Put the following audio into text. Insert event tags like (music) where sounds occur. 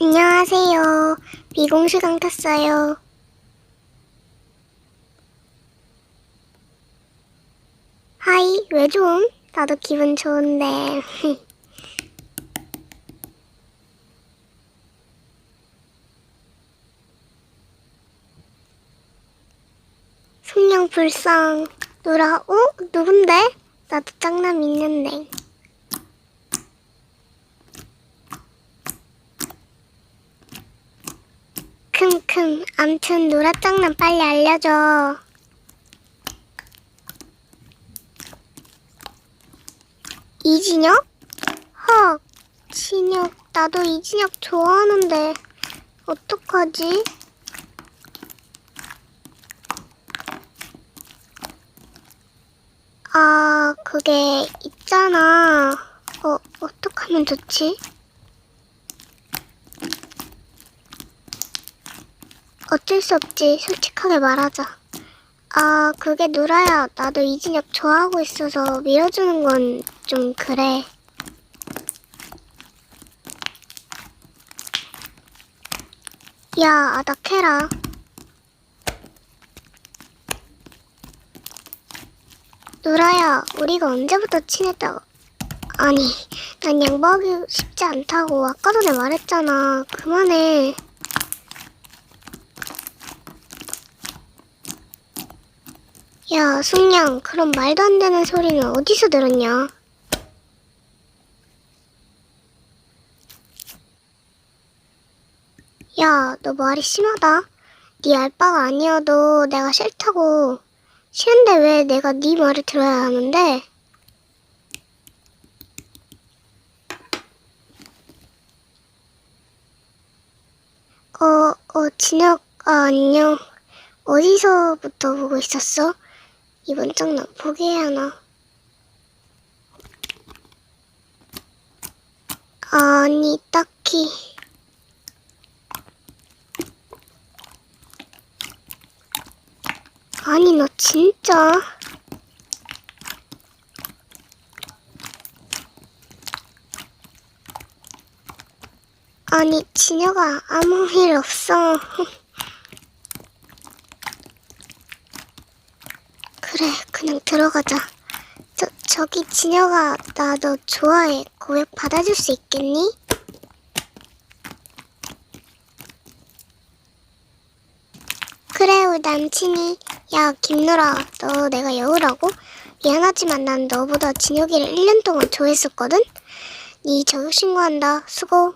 안녕하세요. 비공시강 탔어요. 하이, 왜 좀? 나도 기분 좋은데. 불쌍. 누라, 어? 누군데? 나도 짱남 있는데. 큼큼. 암튼 노라짱남 빨리 알려줘. 이진혁? 헉, 진혁. 나도 이진혁 좋아하는데. 어떡하지? 아, 그게 있잖아. 어, 어떡하면 좋지? 어쩔 수 없지. 솔직하게 말하자. 아, 그게 누라야. 나도 이진혁 좋아하고 있어서 밀어주는 건 좀 그래. 야, 아닥해라. 누라야, 우리가 언제부터 친했다고. 아니, 난 양보하기 쉽지 않다고 아까 전에 말했잖아. 그만해. 야, 숙냥, 그런 말도 안 되는 소리는 어디서 들었냐? 야, 너 말이 심하다. 네 알바가 아니어도 내가 싫다고. 싫은데 왜 내가 네 말을 들어야 하는데? 어, 어, 진혁, 아, 안녕. 어디서부터 보고 있었어? 이번 장난 포기해야 하나? 아니, 딱히. 아니, 너 진짜. 아니, 진혁아, 아무 일 없어. (laughs) 그래, 그냥 들어가자. 저, 저기 진혁아, 나 너 좋아해. 고백 받아줄 수 있겠니? 그래, 우리 남친이. 야, 김누라, 너 내가 여우라고? 미안하지만 난 너보다 진혁이를 1년 동안 좋아했었거든? 네 저격 신고한다. 수고.